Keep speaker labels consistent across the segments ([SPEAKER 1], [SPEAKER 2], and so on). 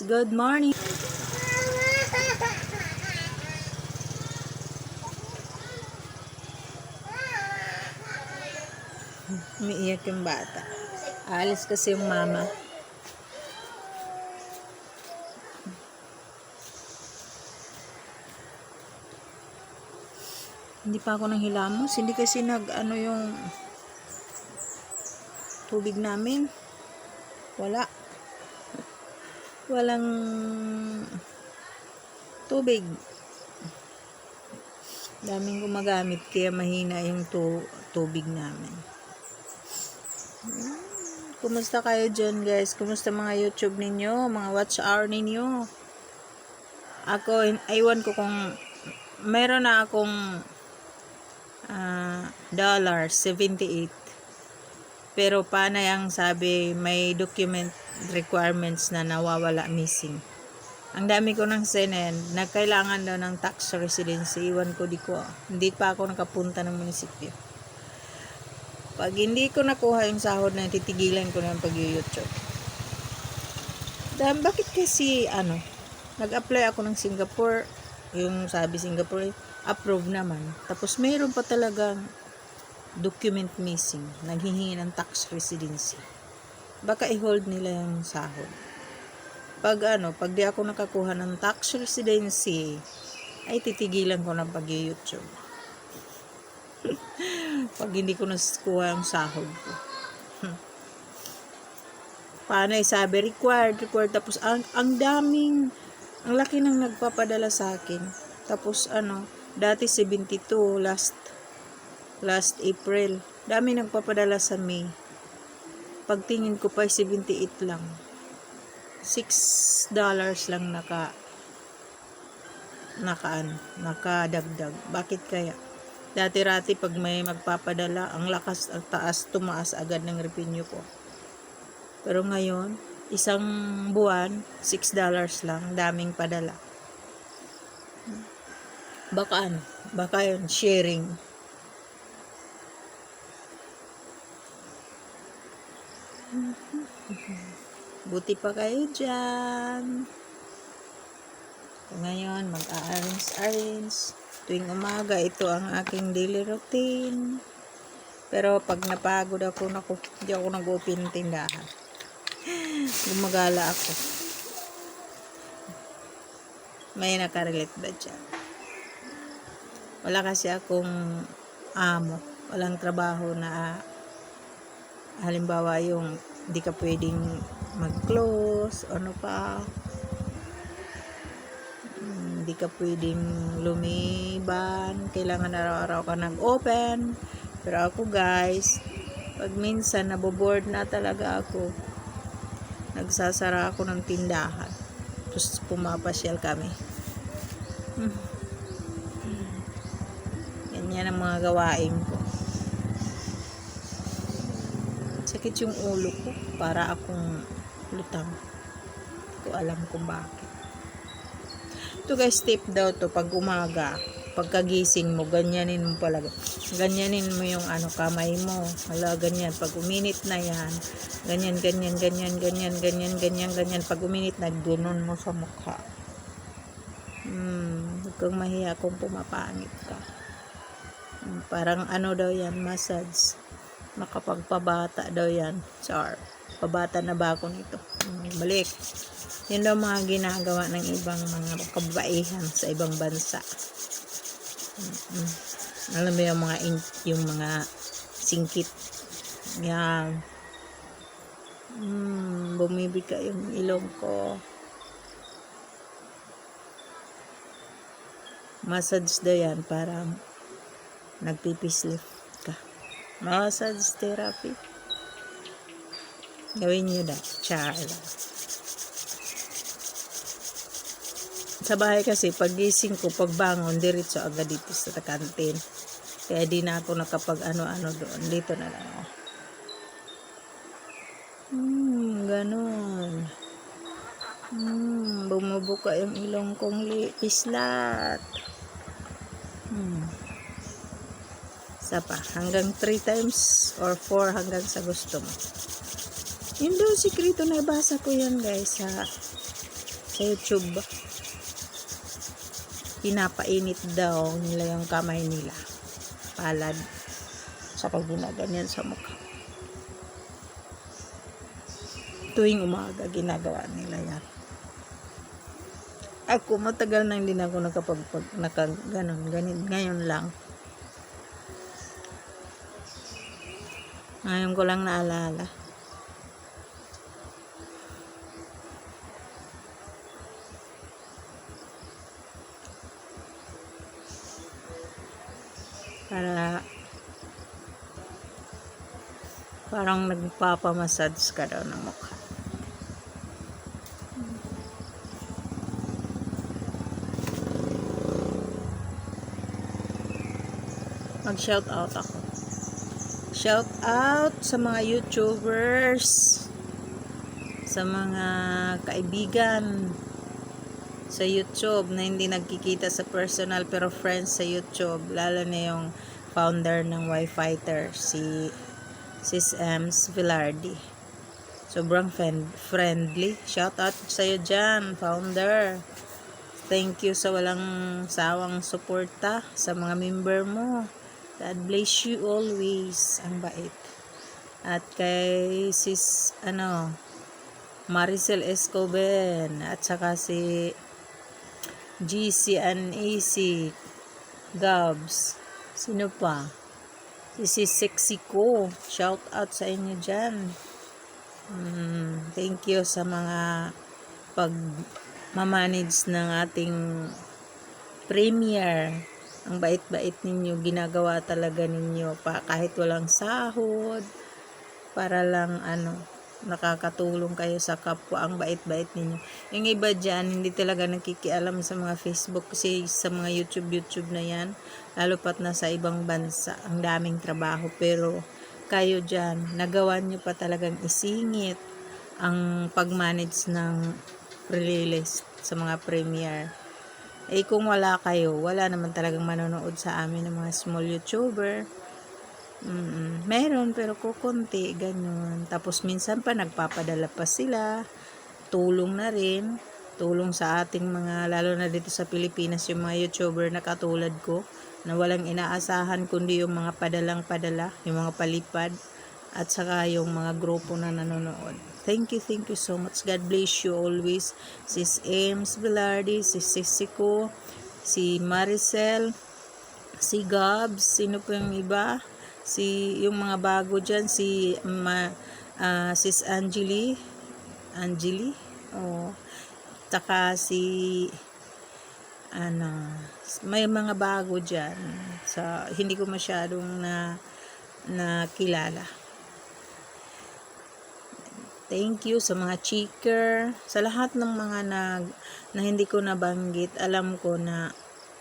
[SPEAKER 1] good morning. Umiiyak yung bata. Alis kasi yung mama. Hindi pa ako nang hilamos. Hindi kasi nag ano yung tubig namin. Wala. Walang tubig. Daming gumagamit kaya mahina yung tu tubig namin. Hmm. Kumusta kayo dyan guys? Kumusta mga YouTube ninyo? Mga watch hour ninyo? Ako, aywan ko kung meron na akong ah, dollar 78 pero paano yung sabi may document requirements na nawawala missing? Ang dami ko nang senen nagkailangan daw ng tax residency iwan ko di ko hindi pa ako nakapunta ng munisipyo. Pag hindi ko nakuha yung sahod na titigilan ko na yung pag-youtube. Dahil bakit kasi ano nag-apply ako ng Singapore yung sabi Singapore approve naman. Tapos mayroon pa talagang document missing. Naghihingi ng tax residency. Baka i-hold nila yung sahod. Pag ano pag di ako nakakuha ng tax residency ay titigilan ko ng pag-youtube. Pag hindi ko nakuha yung sahod ko. Paano ay sabi required required. Tapos ang, ang daming ang laki nang nagpapadala sa akin. Tapos ano dati 72 last last April. Dami nagpapadala sa May. Pagtingin ko pa ay 78 lang. 6 dollars lang naka nakaan nakadagdag. Bakit kaya? Dati-rati pag may magpapadala ang lakas ang taas tumaas agad ng revenue ko. Pero ngayon isang buwan 6 dollars lang daming padala. Baka ano? Baka yun sharing buti pa kayo dyan. Ngayon mag-arrange-arrange tuwing umaga ito ang aking daily routine. Pero pag napagod ako naku, hindi ako nag-open tindahan. Gumagala ako. May nakarelate ba dyan? Wala kasi akong amo. Walang trabaho na halimbawa yung hindi ka pwedeng mag-close ano pa. Hmm, hindi ka pwedeng lumiban. Kailangan araw-araw ka nag-open. Pero ako guys pag minsan naboboard na talaga ako nagsasara ako ng tindahan. Tapos pumapasyal kami. Hmm. Ganyan ang mga gawain ko. Sakit yung ulo ko. Para akong lutang. Ko alam kung bakit. Ito guys, tip daw to pag umaga. Pagkagising mo, ganyanin mo pala. Ganyanin mo yung ano, kamay mo. Hala, ganyan. Pag uminit na yan, ganyan, ganyan, ganyan, ganyan, ganyan, ganyan, ganyan. Pag uminit na, mo sa mukha. Hmm, huwag kang mahiya kung pumapangit ka. Hmm, Parang ano daw yan, massage. Makapagpabata daw yan. Char. Pabata na ba ako nito? Hmm, balik. Yun daw mga ginagawa ng ibang mga kababaihan sa ibang bansa. Alam mo yung mga yung mga singkit. Yan. Hmm, bumibika yung ilong ko. Massage daw yan para nagpipislift ka. Massage therapy. Gawin nyo na. Char. Sa bahay kasi, pagising ko, pagbangon, diretso agad dito sa kantin. Kaya di na ako nakapag ano-ano doon. Dito na lang ako. Hmm, ganun. Hmm, bumubuka yung ilong kong li- pislat. Hmm. Isa pa, hanggang 3 times or 4 hanggang sa gusto mo. Yun daw, sikreto na ibasa ko yan guys sa sa YouTube. Pinapainit daw nila yung kamay nila. Palad. Saka ginaganyan sa mukha. Tuwing umaga ginagawa nila yan. Ako matagal na hindi na ako nakapag pag, naka, ganon, ganin, ngayon lang ngayon ko lang naalala para parang nagpapamassage ka daw ng mukha. Mag-shout out ako. Shout out sa mga YouTubers, sa mga kaibigan sa YouTube na hindi nagkikita sa personal pero friends sa YouTube lalo na yung founder ng Wi-Fighter si Sis Ems Villardi sobrang friend, friendly. Shout out sa iyo dyan founder. Thank you sa walang sawang suporta sa mga member mo God bless you always ang bait. At kay sis ano Maricel Escoben at saka si GC and AC Gabs. Sino pa? Si si Sexy ko. Shout out sa inyo dyan. Mm, thank you sa mga pag mamanage ng ating premier ang bait-bait ninyo ginagawa talaga ninyo pa kahit walang sahod para lang ano nakakatulong kayo sa kapwa ang bait-bait ninyo. Yung iba dyan, hindi talaga nakikialam sa mga Facebook kasi sa mga YouTube, YouTube na yan, lalo pat na sa ibang bansa, ang daming trabaho. Pero kayo dyan, nagawa nyo pa talagang isingit ang pag-manage ng playlist sa mga premiere. Eh kung wala kayo, wala naman talagang manonood sa amin ng mga small YouTuber Mm, meron pero kukunti, ganyan. Tapos minsan pa nagpapadala pa sila, tulong na rin, tulong sa ating mga, lalo na dito sa Pilipinas, yung mga YouTuber na katulad ko, na walang inaasahan kundi yung mga padalang padala, yung mga palipad, at saka yung mga grupo na nanonood. Thank you, thank you so much. God bless you always. Sis Ames Velarde, si Sisiko, si Maricel, si Gabs, sino po yung iba? si yung mga bago diyan si ma, uh, sis Angeli Angeli oh taka si ano may mga bago diyan sa hindi ko masyadong na nakilala Thank you sa mga cheeker, sa lahat ng mga nag, na hindi ko nabanggit, alam ko na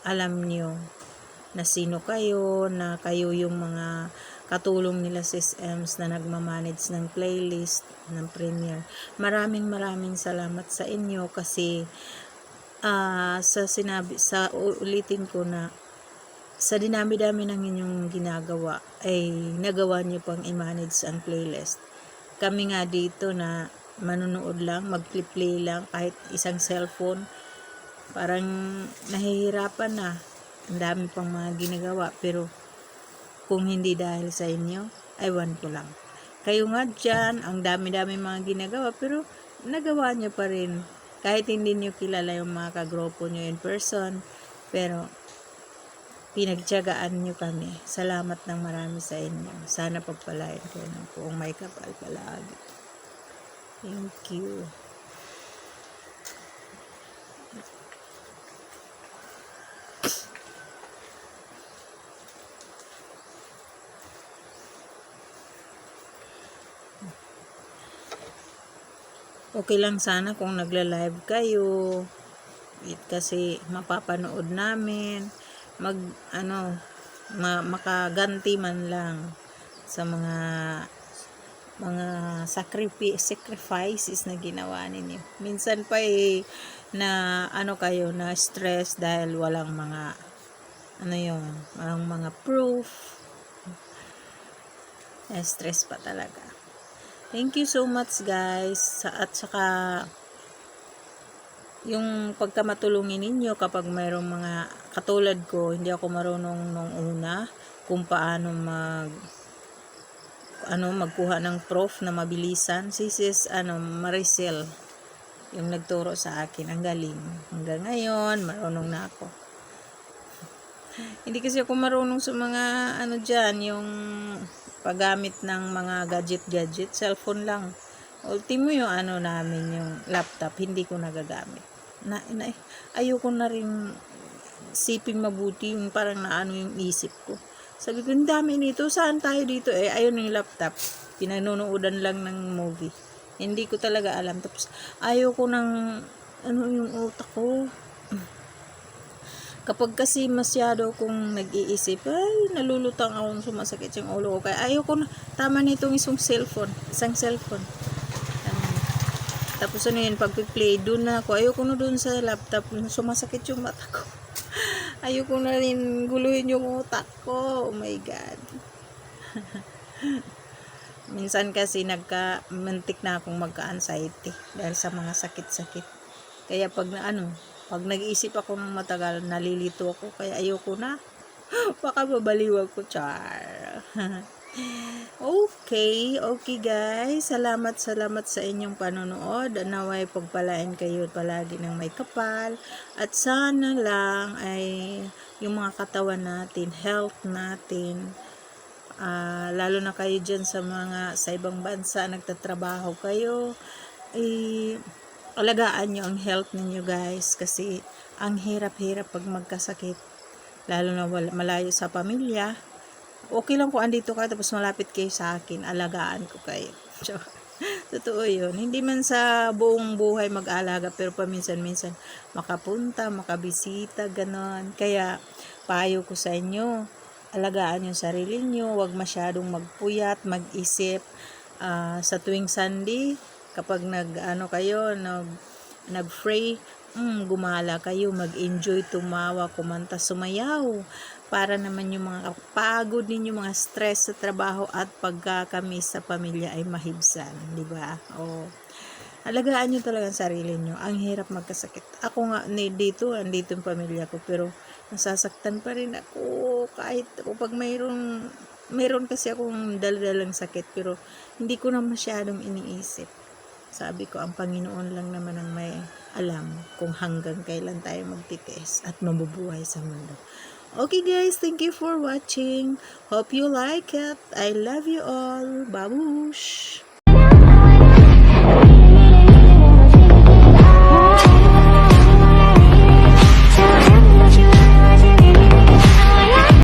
[SPEAKER 1] alam niyo na sino kayo, na kayo yung mga katulong nila sis Ems na nagmamanage ng playlist ng Premiere. Maraming maraming salamat sa inyo kasi uh, sa sinabi sa ulitin ko na sa dinami-dami ng inyong ginagawa ay nagawa niyo pang i-manage ang playlist. Kami nga dito na manonood lang, mag-play lang kahit isang cellphone parang nahihirapan na ang dami pang mga ginagawa pero kung hindi dahil sa inyo, aywan ko lang. Kayo nga dyan, ang dami-dami mga ginagawa pero nagawa nyo pa rin. Kahit hindi nyo kilala yung mga kagropo nyo in person, pero pinagtyagaan nyo kami. Salamat ng marami sa inyo. Sana pagpalain ko ng buong may kapal palagi. Thank you. okay lang sana kung nagla-live kayo it kasi mapapanood namin mag ano ma, makaganti man lang sa mga mga sacrifice, sacrifices na ginawa ninyo. Minsan pa eh, na ano kayo na stress dahil walang mga ano yun, walang mga proof. Eh, stress pa talaga. Thank you so much guys. At saka yung pagkamatulungin ninyo kapag mayroong mga katulad ko, hindi ako marunong nung una kung paano mag ano magkuha ng prof na mabilisan. Si sis ano Maricel yung nagturo sa akin. Ang galing. Hanggang ngayon, marunong na ako. Hindi kasi ako marunong sa mga ano diyan, yung paggamit ng mga gadget-gadget, cellphone lang. Ultimo yung ano namin, yung laptop, hindi ko nagagamit. Na, na, ayoko na rin siping mabuti yung parang naano yung isip ko. Sabi ko, dami nito, saan tayo dito? Eh, ayun yung laptop. Pinanunuodan lang ng movie. Hindi ko talaga alam. Tapos, ayoko ng, ano yung utak ko. Kapag kasi masyado kong nag-iisip, ay, nalulutang ako, sumasakit yung ulo ko. Kaya ayoko na, tama nitong isang cellphone, isang cellphone. Ano, tapos ano yun, pag play doon na ako, ayoko na doon sa laptop, sumasakit yung mata ko. Ayoko na rin guluhin yung utak ko. Oh my God. Minsan kasi nagka, mantik na akong magka-anxiety dahil sa mga sakit-sakit. Kaya pag na ano, pag nag-iisip ako ng matagal, nalilito ako. Kaya ayoko na. Baka babaliw ako, char. okay, okay guys. Salamat, salamat sa inyong panonood. Naway pagpalain kayo palagi ng may kapal. At sana lang ay yung mga katawan natin, health natin, ah, lalo na kayo dyan sa mga sa ibang bansa, nagtatrabaho kayo, eh, alagaan nyo ang health ninyo guys kasi ang hirap-hirap pag magkasakit lalo na wala, malayo sa pamilya okay lang kung andito ka tapos malapit kayo sa akin alagaan ko kayo. Totoo yun. Hindi man sa buong buhay mag-alaga pero paminsan-minsan makapunta, makabisita ganon. Kaya payo ko sa inyo alagaan yung sarili nyo huwag masyadong magpuyat mag-isip ah, sa tuwing Sunday kapag nag ano kayo nag nag-pray mm, gumala kayo mag-enjoy tumawa kumanta sumayaw. Para naman yung mga pagod ninyo mga stress sa trabaho at pagkakami sa pamilya ay mahibsan di ba? O alagaan nyo talaga ang sarili nyo. Ang hirap magkasakit. Ako nga dito andito yung pamilya ko pero nasasaktan pa rin ako. Kahit kapag mayroong meron kasi akong daladalang sakit pero hindi ko na masyadong iniisip. Sabi ko, ang Panginoon lang naman ang may alam kung hanggang kailan tayo magtitiis at mabubuhay sa mundo. Okay guys, thank you for watching. Hope you like it. I love you all. Babush!